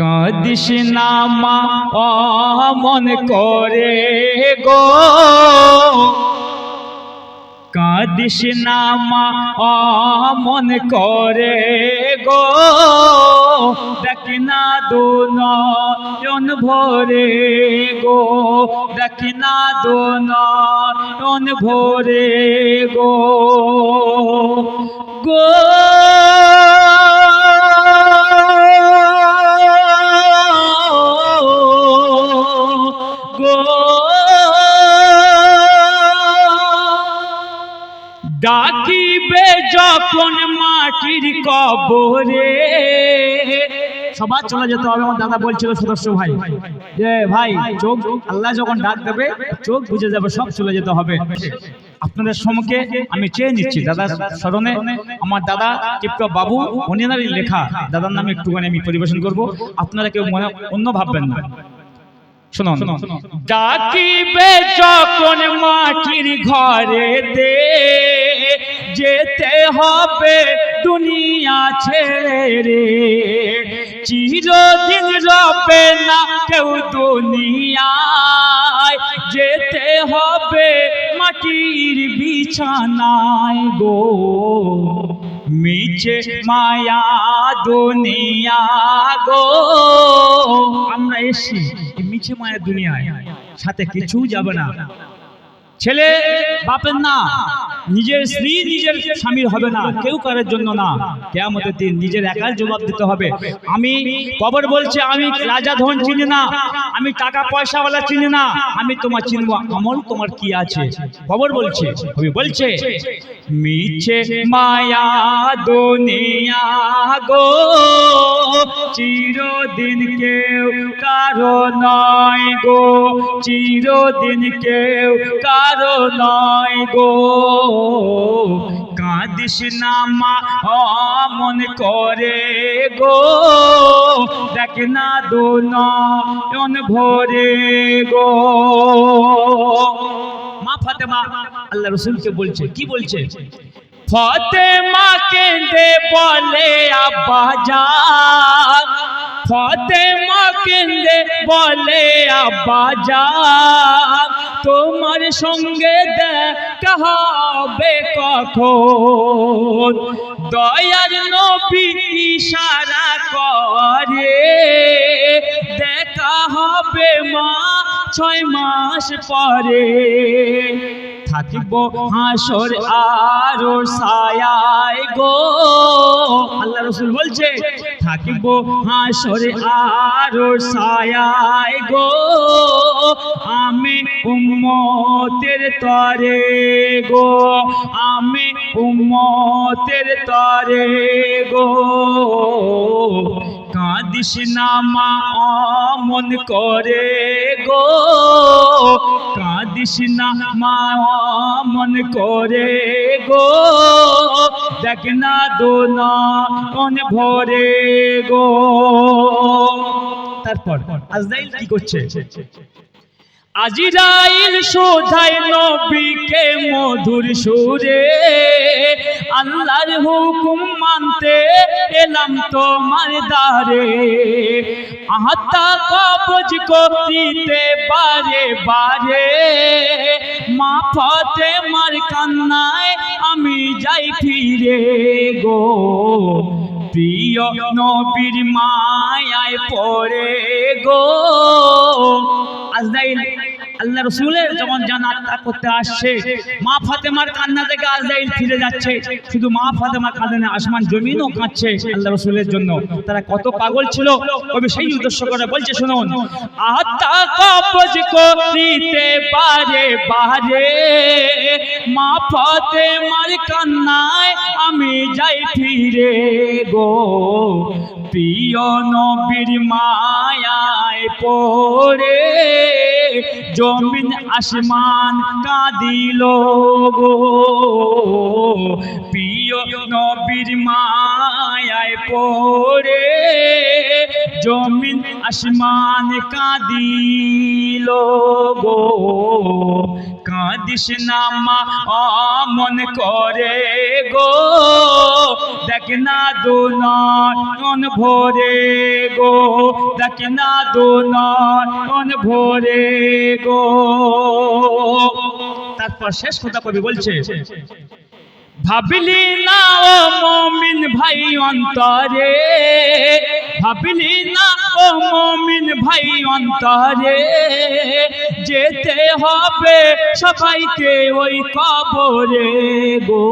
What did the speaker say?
কাঁদিস না মা অমন করে গো। কাঁদিস না মা অমন করে গো। দেখ না দু নয়ন ভরে গো, দেখ না দু নয়ন ভরে গো। গো যখন মাটির কবরে। সবার চলে যেতে হবে, আমার দাদা বলছিল সদস্য ভাই। যে ভাই, চোখ আল্লাহ যখন ডাক দেবে, চোখ বুঝে যাবে, সব চলে যেতে হবে। আপনাদের সম্মুখে আমি চেয়ে নিচ্ছি, দাদা স্মরণে আমার দাদা টিপটপ বাবু অনিনারই লেখা। দাদার নামে একটুখানি আমি পরিবেশন করব। আপনারা কেউ মনে, অন্য ভাববেন না। শুনুন, ডাকিবে যখন মাটির ঘরে দে যেতে হবে দুনিয়া ছেড়ে রে। চিরদিন রবে না কেউ দুনিয়ায়। যেতে হবে মাটির বিছানায় গো। মিছে মায়া দুনিয়া গো। আমরা এসছি মিছে মায়া দুনিয়ায়। সাথে কিছু যাবে না। ছেলে, বাপের না। নিজের স্ত্রী নিজের স্বামীর হবে না, কেউ কারোর জন্য না। কেয়ামতের দিন নিজের একার জবাব দিতে হবে। আমি কবর বলছে, আমি রাজা ধন চিনি না, আমি টাকা পয়সাওয়ালা চিনি না, আমি তোমার চিনবো আমল তোমার কি আছে? কবর বলছে কবি বলছে, মিছে মায়া দুনিয়া গো, চিরদিন কেউ কারও নয় গো, চিরদিন কেউ কারও নয় গো। কাঁদিস না মা অমন করে গো। দেখ না দু নয়ন ভরে গো। মা ফাতেমা, আল্লাহ রসুলকে বলছে, কি বলছে? ফতেমা কেঁদে বলে, আব্বা যান ফতেমা কেঁদে বলে, আব্বা যান তোমার সঙ্গে দেখা হবে কখন? দয়ার নবী ইশারা করে, দেখা হবে মা ছয় মাস পরে। থাকিব হাসর আরও সায়ায় গো। আল্লাহ রসুল বলছে, থাকিব হাসর আরও সায়ায় গো। উম্মতের তরে গো, আমি উম্মতের তরে গো। কাঁদিস না মা, অমন করে গো। কাঁদিস না মা, অমন করে গো। দেখ না দোনা অন ভরে গো। তারপর আজরাইল কি করছে? আজিরাইল শোধায় নবীকে মধুর সুরে। আল্লাহর হুকুম মানতে এলাম তোমার দারে আহাতা কবজ করিতে বারে বারে। মা ফতে মার কান্নায় আমি যাই ফিরে গো। প্রিয় নবীর মায়ায় পড়ে গো। আজরাইল আল্লাহ রসুলের যখন জানাতা করতে আসছে, মা ফাতেমার কান্না থেকে আজরাইল ফিরে যাচ্ছে। শুধু মা ফাতেমার কাঁদে আসমান জমিনও কাঁদছে আল্লাহ রসুলের জন্য। তারা কত পাগল ছিল। কবি সেই উদ্দেশ্য করে বলছে, শুনুন আত্মা কবজ করিতে পারে বারে মা ফাতেমার কান্নায় আমি যাই ফিরে গো। প্রিয় নবীর মায়ায় পড়ে জমিন আসমান কাঁদিল গো। প্রিয় নবীর মায়ায় পড়ে জমিন আসমান কাঁদিল গো। কাঁদিস না অমন করে গো। না দো নয়ন ভরে গো না দো নয়ন ভরে গো তারপর শেষ কথা কবি বলছে, ভাবিলি না ও মমিন ভাই অন্তরে, ভাবিলি না ও মমিন ভাই অন্তরে, যেতে হবে সবাইকে ওই কবরে গো।